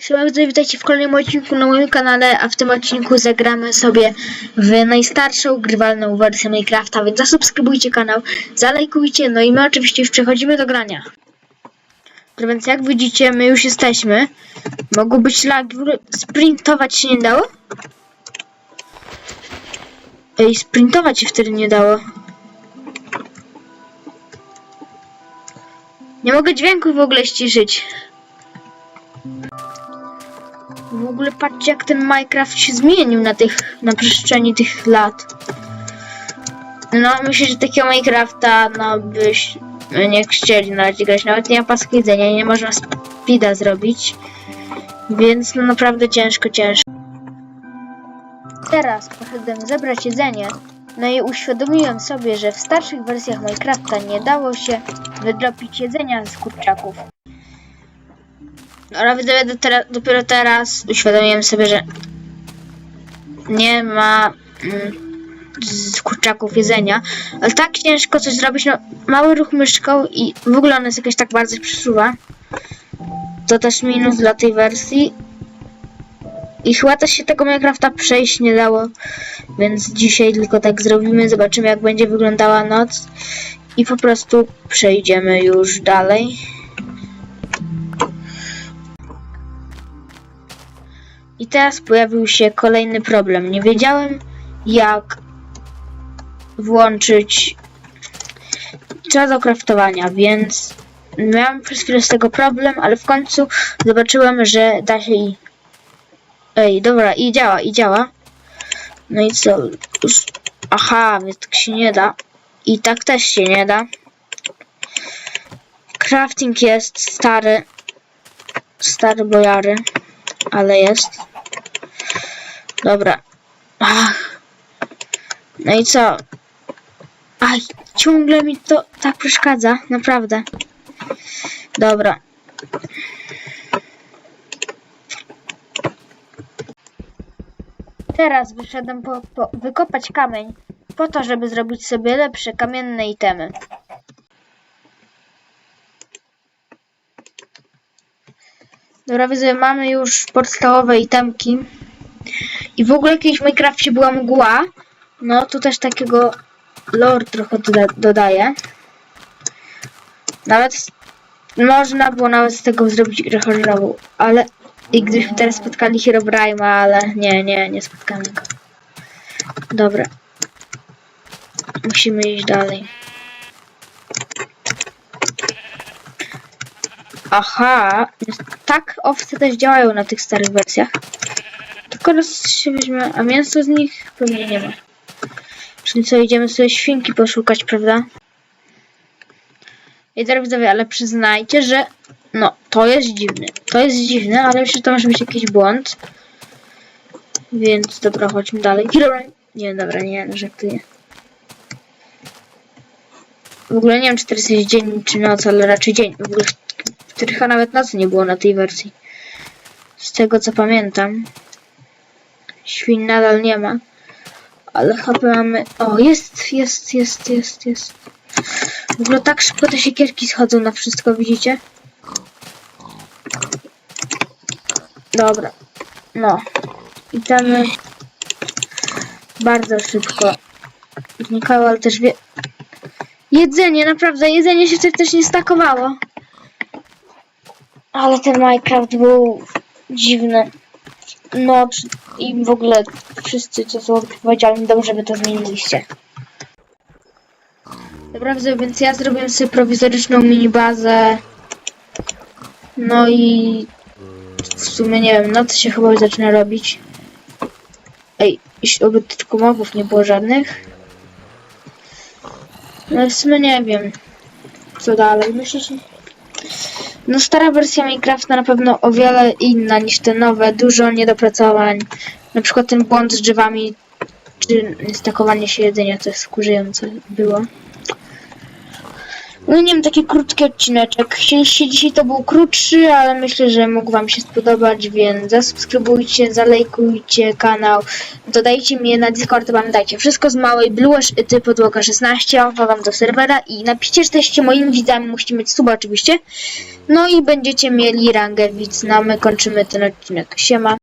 Siema widzowie, witajcie w kolejnym odcinku na moim kanale, a w tym odcinku zagramy sobie w najstarszą grywalną wersję Minecrafta, więc zasubskrybujcie kanał, zalajkujcie, no i my oczywiście już przechodzimy do grania. Dobrze, więc jak widzicie, my już jesteśmy. Mogą być lagi, sprintować się nie dało? Ej, sprintować się wtedy nie dało. Nie mogę dźwięku w ogóle ściszyć. Ogóle patrzcie jak ten Minecraft się zmienił na tych, na przestrzeni tych lat. No myślę, że takiego Minecrafta no byś nie chcieli na razie grać. Nawet nie ma paski jedzenia, nie można speeda zrobić. Więc no naprawdę ciężko, ciężko. Teraz poszedłem zebrać jedzenie. No i uświadomiłem sobie, że w starszych wersjach Minecrafta nie dało się wydropić jedzenia z kurczaków. Tera- dopiero teraz uświadomiłem sobie, że nie ma mm, z kurczaków jedzenia. Ale tak ciężko coś zrobić, no mały ruch myszką i w ogóle ona jest jakaś tak bardzo przesuwa. To też minus dla tej wersji. I chyba też się tego Minecrafta przejść nie dało, więc dzisiaj tylko tak zrobimy, zobaczymy jak będzie wyglądała noc i po prostu przejdziemy już dalej. I teraz pojawił się kolejny problem. Nie wiedziałem, jak włączyć czas do craftowania, więc miałem przez chwilę z tego problem, ale w końcu zobaczyłem, że da się i... Ej, dobra, i działa, i działa. No i co? Aha, więc tak się nie da. I tak też się nie da. Crafting jest stary. Stary bojary ale jest. Dobra. Ach. No i co? Aj, ciągle mi to tak przeszkadza, naprawdę. Dobra. Teraz wyszedłem po, po wykopać kamień po to, żeby zrobić sobie lepsze kamienne itemy. Dobra, widzę, mamy już podstawowe itemki. I w ogóle kiedyś w Minecrafcie była mgła. No, tu też takiego lore trochę doda dodaje. Nawet można było nawet z tego zrobić grę horrorową, ale i gdybyśmy teraz spotkali Herobrine'a, ale nie, nie, nie spotkamy go. Dobra. Musimy iść dalej. Aha, tak owce też działają na tych starych wersjach. Tylko raz się weźmie, a mięso z nich pewnie nie ma. Czyli co, idziemy sobie świnki poszukać, prawda? I teraz widzowie, ale przyznajcie, że no, to jest dziwne. To jest dziwne, ale myślę, że to może być jakiś błąd. Więc dobra, chodźmy dalej. Nie, dobra, nie, no, żartuję. W ogóle nie wiem, czy teraz jest dzień czy noc, ale raczej dzień. W ogóle wtedy chyba nawet nocy nie było na tej wersji. Z tego co pamiętam. Świn nadal nie ma. Ale chyba mamy... O, jest, jest, jest, jest, jest. W ogóle tak szybko te siekierki schodzą na wszystko, widzicie? Dobra. No. I tam bardzo szybko znikały, ale też wie... Jedzenie, naprawdę, jedzenie się też nie stakowało. Ale ten Minecraft był dziwny. No i w ogóle wszyscy, co są odpowiedzialni, dobrze by to zmieniliście. Dobra, więc ja zrobiłem sobie prowizoryczną mini bazę. No i w sumie nie wiem, noc się chyba zaczyna robić. Ej, oby tylko mobów nie było żadnych. No w sumie nie wiem, co dalej. Myślę, że... No stara wersja Minecrafta na pewno o wiele inna niż te nowe, dużo niedopracowań. Na przykład ten błąd z drzewami, czy stakowanie się jedzenia, co jest było. No nie wiem, taki krótki odcineczek. Chcieliście dzisiaj to był krótszy, ale myślę, że mógł wam się spodobać, więc zasubskrybujcie, zalejkujcie kanał, dodajcie mnie na Discord, pamiętajcie, wszystko z małej Bluesz, ty podłoga 16, wam do serwera i napiszcie, że jesteście moimi widzami, musicie mieć suba oczywiście. No i będziecie mieli rangę widz, no my kończymy ten odcinek. Siema.